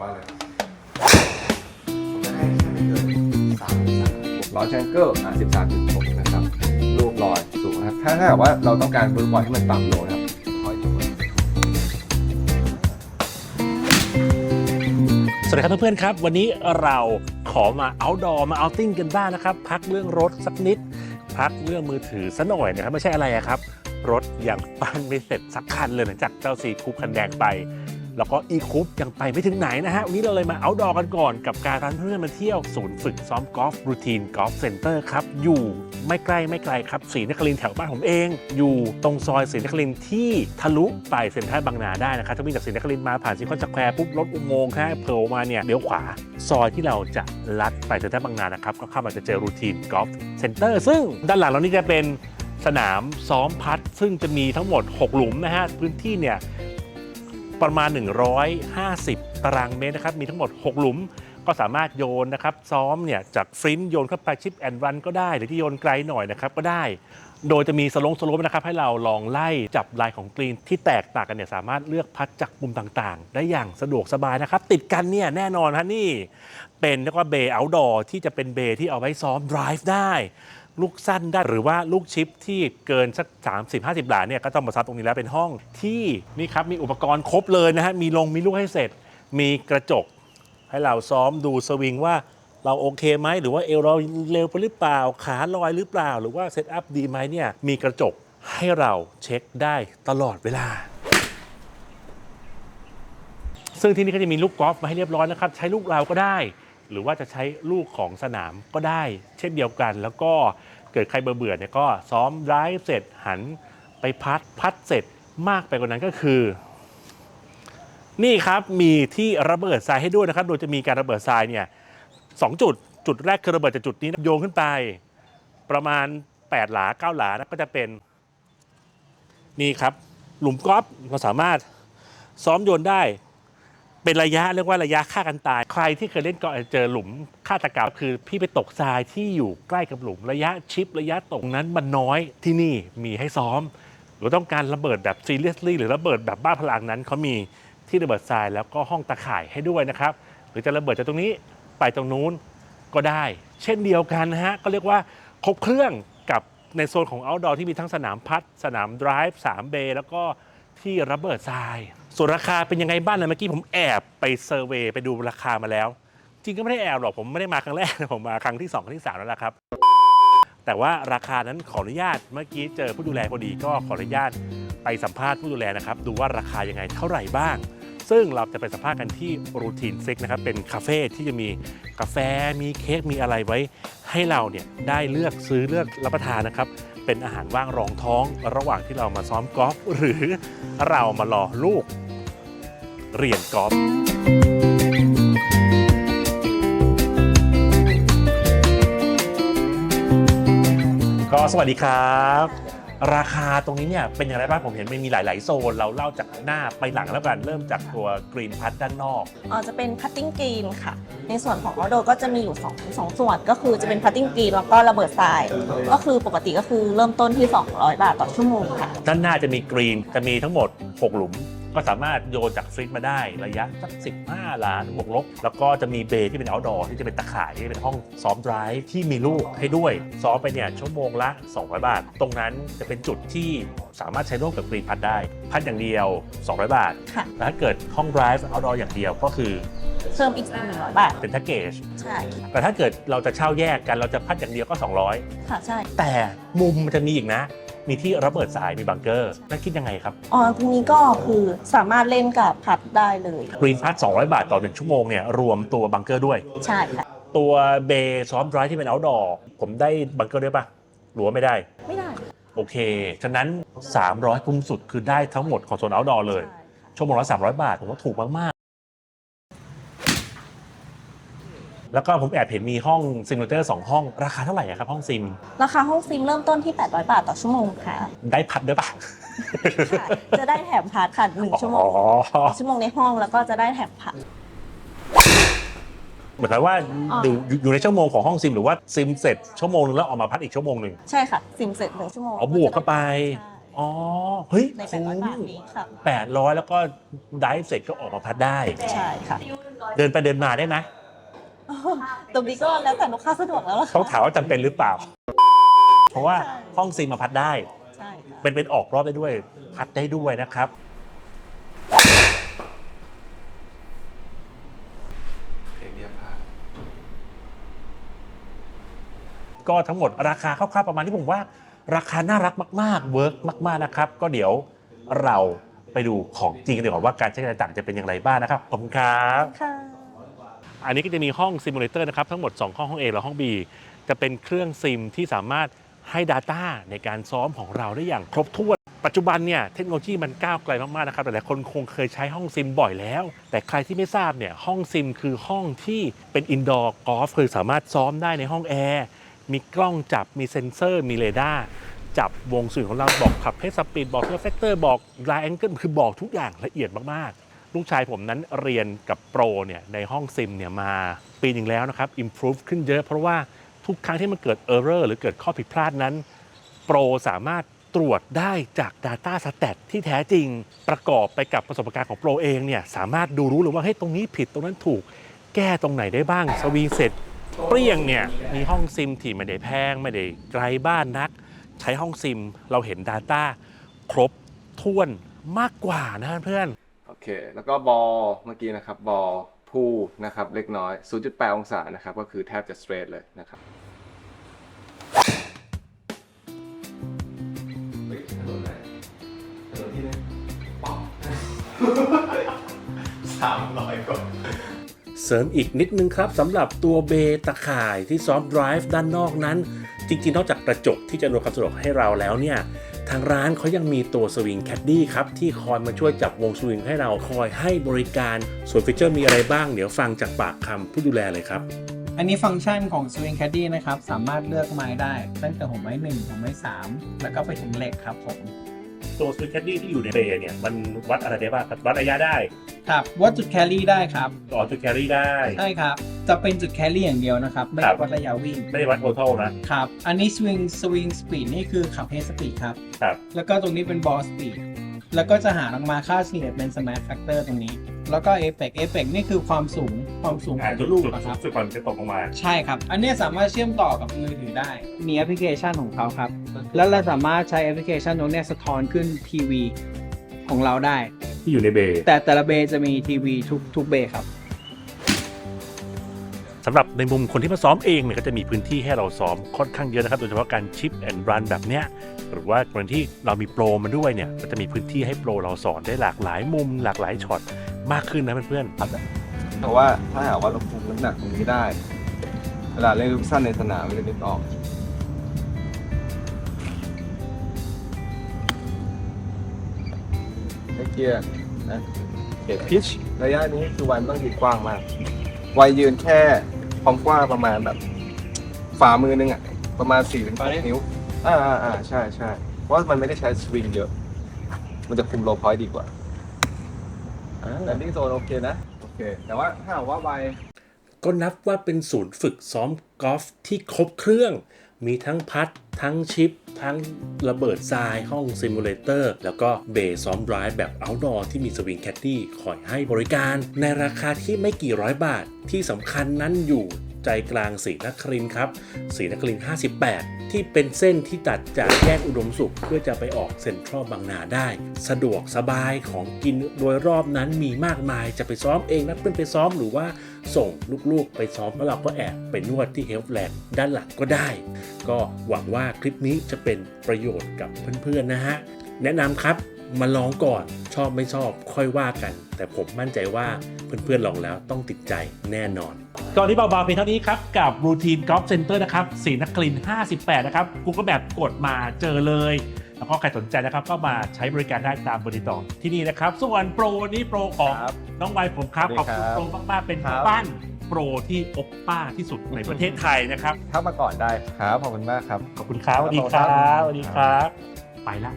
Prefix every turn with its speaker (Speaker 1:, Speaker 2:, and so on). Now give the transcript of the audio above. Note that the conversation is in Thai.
Speaker 1: ว่าเลยผมจะให้แค่ไม่เกินสามสามร้อยแชงเกิลอะสิบสามจุดหกนะครับลูกลอยสูงนะครับ ถ้าถ้าหากว่าเราต้องการเวิร์กบอลให้มันต่ำลงนะครับคอยจุด
Speaker 2: สวัสดีครับเพื่อนๆครับ วันนี้เราขอมาเอาดอมาเอาติ้งกันบ้างนะครับ พักเรื่องรถสักนิด พักเรื่องมือถือสักหน่อยนะครับ ไม่ใช่อะไรอะครับ รถยังปั้นไม่เสร็จสักคันเลยหลังจากเจ้าซีคูปคันแดงไป แล้วก็อีคูปยังไปไม่ถึงไหนนะฮะ วันนี้เราเลยมาเอาดอกันก่อนกับการพาเพื่อนมาเที่ยวศูนย์ฝึกซ้อมกอล์ฟรูทีนกอล์ฟเซ็นเตอร์ครับ อยู่ไม่ใกล้ไม่ไกลครับศรีนครินทร์แถวบ้านผมเอง อยู่ตรงซอยศรีนครินทร์ที่ทะลุไปเซ็นทรัลบางนาได้นะครับถ้าวิ่งจากศรีนครินทร์มาผ่านซีคอนสแควร์ปุ๊บรถอุโมงค์แค่โผล่มาเนี่ยเลี้ยวขวา ซอยที่เราจะลัดไปเซ็นทรัลบางนานะครับก็เข้ามาจะเจอรูทีนกอล์ฟเซ็นเตอร์ซึ่งด้านหลังเรานี่จะเป็นสนามซ้อมพัดซึ่งจะมีทั้งหมด 6 หลุมนะฮะพื้นที่เนี่ย ประมาณ 150 ตารางเมตรนะครับ มีทั้งหมด 6 หลุม ก็สามารถโยนนะครับ ซ้อมเนี่ยจากฟรินโยนเข้าไปชิปแอนด์รันก็ได้ หรือที่โยนไกลหน่อยนะครับก็ได้ โดยจะมีสโลงสโลปนะครับให้เราลองไล่จับลายของกรีนที่แตกต่างกันเนี่ยสามารถเลือกพัดจากมุมต่างๆ ได้อย่างสะดวกสบายนะครับ ติดกันเนี่ยแน่นอนฮะนี่ เป็นเรียกว่าเบย์เอาท์ดอร์ที่จะเป็นเบย์ที่เอาไว้ซ้อม drive ได้ ลูกสั้นได้หรือว่าลูกชิปที่เกินสัก 30 50 หลาเนี่ยก็ต้องมาซับตรงนี้แล้วเป็นห้องที่นี่ครับมีอุปกรณ์ครบเลยนะฮะมีลงมีลูกให้เสร็จ มีกระจก ให้เราซ้อมดูสวิงว่าเราโอเคไหมหรือว่าเอวเราเร็วไปหรือเปล่าขาลอยหรือเปล่า หรือว่าเซตอัพดีไหมเนี่ยมีกระจกให้เราเช็คได้ตลอดเวลา ซึ่งที่นี่ก็จะมีลูกกอล์ฟมาให้เรียบร้อยนะครับ ใช้ลูกเราก็ได้ หรือว่าจะใช้ลูกของสนามก็ได้ เช่นเดียวกัน แล้วก็เกิดใครเบื่อๆเนี่ยก็ซ้อมไดรฟ์เสร็จหันไปพัดพัดเสร็จมากไปกว่านั้นก็คือ นี่ครับมีที่ระเบิดทรายให้ด้วยนะครับ โดยจะมีการระเบิดทรายเนี่ยสองจุดจุดแรกคือระเบิดจากจุดนี้โยงขึ้นไป ประมาณ 8 หลา 9 หลานะก็จะเป็นนี่ครับหลุมกอล์ฟเราสามารถซ้อมโยนได้ เป็นระยะเรียกว่าระยะฆ่ากันตาย ใครที่เคยเล่นก็อาจจะเจอหลุมฆาตกรรมคือพี่ไปตกทรายที่อยู่ใกล้กับหลุม ระยะชิประยะตกนั้นมันน้อยที่นี่มีให้ซ้อม หรือต้องการระเบิดแบบซีเรียสลี่หรือระเบิดแบบบ้าพลังนั้นเขามีที่ระเบิดทรายแล้วก็ห้องตะข่ายให้ด้วยนะครับ หรือจะระเบิดจากตรงนี้ไปตรงนู้นก็ได้ เช่นเดียวกันนะฮะก็เรียกว่าครบเครื่องกับในโซนของ outdoor ที่มีทั้งสนามพัดสนาม drive 3เบย์แล้วก็ ที่ระเบิดทราย ส่วนราคาเป็นยังไงบ้างนะเมื่อกี้ผมแอบไปเซอร์เวย์ไปดูราคามาแล้ว จริงก็ไม่ได้แอบหรอกผมไม่ได้มาครั้งแรกนะผมมาครั้งที่สองครั้งที่สามแล้วล่ะครับ แต่ว่าราคานั้นขออนุญาตเมื่อกี้เจอผู้ดูแลพอดีก็ขออนุญาตไปสัมภาษณ์ผู้ดูแลนะครับ ดูว่าราคายังไงเท่าไหร่บ้าง ซึ่งเราจะไปสัมภาษณ์กันที่รูทีนซิกนะครับเป็นคาเฟ่ที่จะมีกาแฟมีเค้กมีอะไรไว้ ให้เราเนี่ยได้เลือกซื้อเลือกรับประทานนะครับ เป็นอาหารว่างรองท้องระหว่างที่เรามาซ้อมกอล์ฟหรือเรามารอลูกเรียนกอล์ฟก็สวัสดีครับ ราคาตรงนี้เนี่ยเป็นอย่างไรบ้างผมเห็นมันมีหลาย ๆ โซน เราเล่าจากหน้าไปหลังแล้วกันเริ่มจากตัวกรีนพัดด้านนอก
Speaker 3: เอ่อจะเป็นพัตติ้งกรีนค่ะ ในส่วนของออโดก็จะมีอยู่สองสองส่วนก็คือจะเป็นพัตติ้งกรีนแล้วก็ระเบิดทราย ก็คือปกติก็คือเริ่มต้นที่ 200 บาทต่อชั่วโมงค่ะ
Speaker 2: ด้านหน้าจะมีกรีนจะมีทั้งหมด 6 หลุม ก็สามารถโยนจากฟรีดมาได้ระยะสัก 15 ล้านบวกลบ แล้วก็จะมีเบย์ที่เป็น outdoor ที่จะเป็นตะข่ายที่เป็นห้องซ้อมไดรฟ์ที่มีลูกให้ด้วยซ้อมไปเนี่ยชั่วโมงละ 200 บาท ตรงนั้นจะเป็นจุดที่สามารถใช้ร่วมกับกรีนพัดได้ พัดอย่างเดียว 200 บาท
Speaker 3: ค่ะ
Speaker 2: แล้วถ้าเกิดห้องไดรฟ์ outdoor อย่างเดียวก็คือ
Speaker 3: เพิ่มอีก100บาท
Speaker 2: เป็นแพ็กเกจ
Speaker 3: ใช่ค่ะ
Speaker 2: แต่ถ้าเกิดเราจะเช่าแยกกันเราจะพัดอย่างเดียวก็ 200
Speaker 3: ค่ะใช่
Speaker 2: แต่มุมมันจะมีอีกนะ มีที่ระเบิดทรายมีบังเกอร์นั่นคิดยังไงครับ
Speaker 3: อ๋อตรงนี้ก็คือสามารถเล่นกับพัดได้เลย
Speaker 2: กรีนพัด200 บาทต่อ1ชั่วโมงเนี่ยรวมตัวบังเกอร์ด้วย
Speaker 3: ใช่ค่ะ
Speaker 2: ตัวเบย์ซ้อมไดรฟ์ที่เป็น outdoor ผมได้บังเกอร์ด้วยปะหรือว่าไม่ได้
Speaker 3: ไม่ได้
Speaker 2: โอเค ฉะนั้น 300คุ้มสุดคือได้ทั้งหมดของโซน outdoor เลย
Speaker 3: ใช่ค่ะ
Speaker 2: ชั่วโมงละ300 บาทผมว่าถูกมากๆ แล้วก็ผมแอบเห็นมีห้องซิมูเลเตอร์สองห้อง ราคาเท่าไหร่อะครับห้องซิม
Speaker 3: ราคาห้องซิมเริ่มต้นที่ 800 บาทต่อชั่วโมงค่ะ
Speaker 2: ได้พัดด้วยปะ
Speaker 3: ค่ะ จะได้แถมพัดค่ะหนึ่งชั่วโมง
Speaker 2: อ๋อ
Speaker 3: ชั่วโมงในห้องแล้วก็จะได้แถมพัด
Speaker 2: เหมือนกับว่า
Speaker 3: อ๋อ
Speaker 2: อ ยู่อยู่ในชั่วโมงของห้องซิม หรือว่าซิมเสร็จชั่วโมงนึงแล้วออกมาพัดอีกชั่วโมงหนึ่ง
Speaker 3: ใช่ค่ะ ซิมเสร็จหนึ่งชั่วโมง
Speaker 2: เอาบวกเข้าไป
Speaker 3: ใช่
Speaker 2: อ๋อ เฮ้ย
Speaker 3: ใน800บาทนี้ค่ะ
Speaker 2: แปดร้อยแล้วก็ได้เสร็จก็ออกมาพัดได้
Speaker 3: ใช่ค่ะ
Speaker 2: เดินไปเดินมาได้ไหม
Speaker 3: ตรงนี้ก็แล้วแต่ลูกค้าสะดวกแล้วล่ะค่ะ
Speaker 2: ต้องถามว่าจำเป็นหรือเปล่า เพราะว่า
Speaker 3: ใช่
Speaker 2: ห้องซิมมาพัดได้
Speaker 3: ใช่ค่ะ
Speaker 2: เป็นเป็นออกรอบได้ด้วย พัดได้ด้วยนะครับ
Speaker 1: เพลงเดียวผ่าน
Speaker 2: ก็ทั้งหมดราคาคร่าวๆประมาณที่ผมว่า ราคาน่ารักมากๆเวิร์กมาก ๆนะครับ ก็เดี๋ยวเราไปดูของจริงกันดีกว่าว่าการใช้งานต่างจะเป็นอย่างไรบ้างนะครับ ขอบคุณครับ
Speaker 3: ค่ะ
Speaker 2: อันนี้ก็จะมีห้องซิมูเลเตอร์นะครับทั้งหมด 2 ห้องห้อง A และห้อง B จะเป็นเครื่องซิมที่สามารถให้ Data ในการซ้อมของเราได้อย่างครบถ้วน ปัจจุบันเนี่ยเทคโนโลยีมันก้าวไกลมาก ๆ นะครับ แต่หลายคนคงเคยใช้ห้องซิมบ่อยแล้ว แต่ใครที่ไม่ทราบเนี่ยห้องซิมคือห้องที่เป็นอินดอร์กอล์ฟคือสามารถซ้อมได้ในห้องแอร์มีกล้องจับมีเซ็นเซอร์ มีเรดาร์จับวงสื่อของเราบอกขับเพสสปีดบอกเทอร์เฟกเตอร์บอกไลน์แองเกิลคือบอกทุกอย่างละเอียดมาก ๆ ลูกชายผมนั้นเรียนกับโปรเนี่ยในห้องซิมเนี่ยมาปีหนึ่งแล้วนะครับ improve ขึ้นเยอะเพราะว่าทุกครั้งที่มันเกิด error หรือเกิดข้อผิดพลาดนั้น โปรสามารถตรวจได้จาก Data Stat ที่แท้จริงประกอบไปกับประสบการณ์ของโปรเองเนี่ยสามารถดูรู้เลยว่าเฮ้ยตรงนี้ผิดตรงนั้นถูกแก้ตรงไหนได้บ้าง สวีเสร็จเปรี้ยงเนี่ยมีห้องซิมที่ไม่ได้แพงไม่ได้ไกลบ้านนัก ใช้ห้องซิมเราเห็น Data ครบถ้วนมากกว่านะเพื่อน
Speaker 1: เค แล้วก็บอลเมื่อกี้นะครับบอลพูนะครับเล็กน้อย 0.8 องศานะครับ ก็คือแทบจะ straight เลยนะครับเฮ้ยถนนไหนถนนที่ไหนป๊อกสามร้อยกว่า
Speaker 2: เสริมอีกนิดนึงครับสำหรับตัวเบตะข่ายที่ซ้อม drive ด้านนอกนั้น จริงๆ นอกจากกระจกที่จะอำนวยความสะดวกให้เราแล้วเนี่ย ทางร้านเขายังมีตัวสวิงแคดดี้ครับ ที่คอยมาช่วยจับวงสวิงให้เราคอยให้บริการ ส่วนฟีเจอร์มีอะไรบ้าง เดี๋ยวฟังจากปากคำผู้ดูแลเลยครับ
Speaker 4: อันนี้ฟังก์ชันของ Swing Caddy นะครับ สามารถเลือกไม้ได้ ตั้งแต่หัวไม้หนึ่งหัวไม้สามแล้วก็ไปถึงเหล็กครับผม
Speaker 2: ตัวสวิงแคดดี้ที่อยู่ในเบเนี่ย มันวัดอะไรได้บ้างครับวัดระยะได้
Speaker 4: ครับ วัดจุดแครี่ได้ครับ
Speaker 2: ต่อจุดแครี่ได้
Speaker 4: ใช่ครับ จะเป็นจุดแครี่อย่างเดียวนะครับ ไม่
Speaker 2: ครั
Speaker 4: ได้
Speaker 2: บ
Speaker 4: วัดระยะวิ่ง
Speaker 2: ไม่ได้วัดโททัลนะ
Speaker 4: ครับ อันนี้ Swing Swing Speed นี่คือขับ Head Speed ครับ
Speaker 2: ครับ
Speaker 4: แล้วก็ตรงนี้เป็น Ball Speed แล้วก็จะหาออกมาค่าเฉลี่ยเป็น Smash Factor ตรงนี้ แล้วก็ Apex Apex นี่คือความสูงความสูงข
Speaker 2: อ่า
Speaker 4: อง
Speaker 2: จุด
Speaker 4: ลูก
Speaker 2: จุด
Speaker 4: นะครับ
Speaker 2: สุดก่อนจะตกลงมา
Speaker 4: ใช่ครับ อันเนี้ยสามารถเชื่อมต่อกับมือถือได้ มีแอปพลิเคชันของเขาครับ แล้วเราสามารถใช้แอปพลิเคชันตรงเนี้ยสะท้อนขึ้นทีวีของเราได้
Speaker 2: ที่อยู่ในเบ
Speaker 4: แต่แต่ละเบย์จะมีทีวีทุกทุกเบย์ครับ
Speaker 2: สำหรับในมุมคนที่มาซ้อมเองเนี่ยก็จะมีพื้นที่ให้เราซ้อมค่อนข้างเยอะนะครับ โดยเฉพาะการชิปแอนด์รันแบบเนี้ยหรือว่ากรณีที่เรามีโปรมาด้วยเนี่ยก็จะมีพื้นที่ให้โปรเราสอนได้หลากหลายมุมหลากหลายช็อตมากขึ้นนะเพื่อน
Speaker 1: เพราะว่าถ้าหากว่าเราคุมน้ำหนักตรงนี้ได้ เวลาเล่นลูกสั้นในสนามมันจะนึกออกให้เกียร์นะเขตพิชระยะนี้คือวันต้องยืนกว้างมากวัยยืนแค่ ความกว้างประมาณแบบ ฝ่ามือนึงอะ ประมาณ4ี่ถึงนิ้ว อ่าอ่าอ่าใช่ใช่เพราะว่ามันไม่ได้ใช้สวิงเยอะ มันจะคุมโลพอยต์ดีกว่าอ่าแลนดิ้งโซนโอเคนะ โอเค แต่ว่าถ้าหากว่าวัย
Speaker 2: ๆก็นับว่าเป็นศูนย์ฝึกซ้อมกอล์ฟที่ครบเครื่อง มีทั้งพัด ทั้งชิป ทั้งระเบิดทรายห้องซิมูเลเตอร์แล้วก็เบย์ซ้อมดรายแบบเอาท์ดอร์ที่มีสวิงแคดดี้คอยให้บริการ ในราคาที่ไม่กี่ร้อยบาทที่สำคัญนั้นอยู่ ใจกลางศรีนครินครับศรีนครินทร์58 ที่เป็นเส้นที่ตัดจากแยกอุดมสุข เพื่อจะไปออกเซ็นทรัลบางนาได้ สะดวกสบายของกินโดยรอบนั้นมีมากมายจะไปซ้อมเองนัดเพื่อนไปซ้อมหรือว่าส่งลูกๆ ไปซ้อมแล้วเราก็แอบไปนวดที่เฮลท์แลนด์ด้านหลังก็ได้ ก็หวังว่าคลิปนี้จะเป็นประโยชน์กับเพื่อนๆนะฮะแนะนำครับ มาลองก่อนชอบไม่ชอบค่อยว่ากัน แต่ผมมั่นใจว่าเพื่อนๆลองแล้วต้องติดใจแน่นอน ก่อนที่เบาๆเพียงเท่านี้ครับ กับรูทีนกอล์ฟเซ็นเตอร์นะครับสีนักกลิน 58 นะครับกูก็แบบกดมาเจอเลย แล้วก็ใครสนใจนะครับ ก็มาใช้บริการได้ตามเบอร์ติดต่อที่นี่นะครับ ส่วนโปรวันนี้โปรของ
Speaker 1: ครับ
Speaker 2: น้องวัยผมครับ
Speaker 1: ส
Speaker 2: ข
Speaker 1: วั
Speaker 2: อบ
Speaker 1: สดี
Speaker 2: คุณ
Speaker 1: ครับ
Speaker 2: โปรมากๆเป็น
Speaker 1: ครับ
Speaker 2: บ้านโปรที่อบป้าที่สุดในประเทศไทยนะครับ
Speaker 1: ทักมาก่อนได้ครับขอบคุณมากครับ
Speaker 2: ขอบคุณครับสวัสดีค
Speaker 1: ครั
Speaker 2: รับบสวัสดีครับ ไปละ